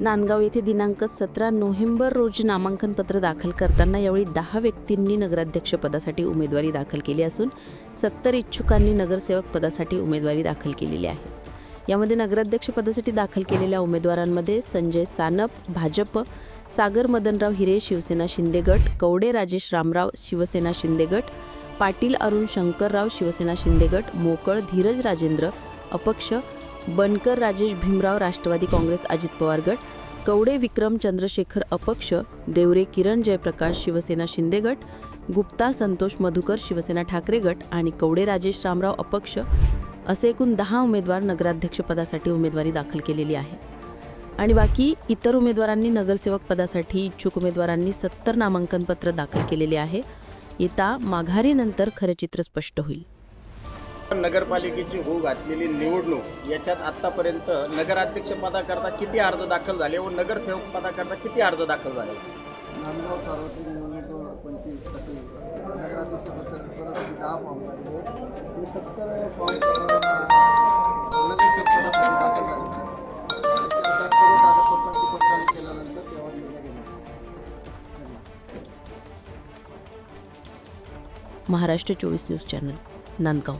नांदगाव येथे दिनांक सतरा नोव्हेंबर रोजी नामांकन पत्र दाखल करताना यावेळी दहा व्यक्तींनी नगराध्यक्षपदासाठी उमेदवारी दाखल केली असून सत्तर इच्छुकांनी नगरसेवक पदासाठी उमेदवारी दाखल केलेली आहे. यामध्ये नगराध्यक्षपदासाठी दाखल केलेल्या उमेदवारांमध्ये संजय सानप भाजप सागर मदनराव हिरे शिवसेना शिंदे गट कवडे राजेश रामराव शिवसेना शिंदे गट पाटील अरुण शंकरराव शिवसेना शिंदे गट मोकळ धीरज राजेंद्र अपक्ष बनकर राजेश भीमराव राष्ट्रवादी काँग्रेस अजित पवार गट कवडे विक्रम चंद्रशेखर अपक्ष देवरे किरण जयप्रकाश शिवसेना शिंदे गट गुप्ता संतोष मधुकर शिवसेना ठाकरे गट आणि कवडे राजेश रामराव अपक्ष असे एकूण दहा उमेदवार नगराध्यक्षपदासाठी उमेदवारी दाखल केलेली आहे. आणि बाकी इतर उमेदवारांनी नगरसेवक पदासाठी इच्छुक उमेदवारांनी सत्तर नामांकन पत्र दाखल केलेले आहे. येता माघारीनंतर खरं चित्र स्पष्ट होईल. नगरपालिकेची होऊ घातलेली निवडणूक याच्यात आतापर्यंत नगराध्यक्ष पदाकरता किती अर्ज दाखल झाले व नगरसेवक पदाकरता किती अर्ज दाखल झाले? नांदगाव सार्वत्रिक निवडणूक पंचवीससाठी दहा फॉर्म लागले. आणि सत्तर फॉर्म नगरसेवक पदासाठी दाखल झाले. त्याचे आता सर्व कागदपत्रांची पडताळणी केल्यानंतर तेव्हा निर्णय घेण्यात येईल. महाराष्ट्र चोवीस न्यूज चॅनल नांदगाव.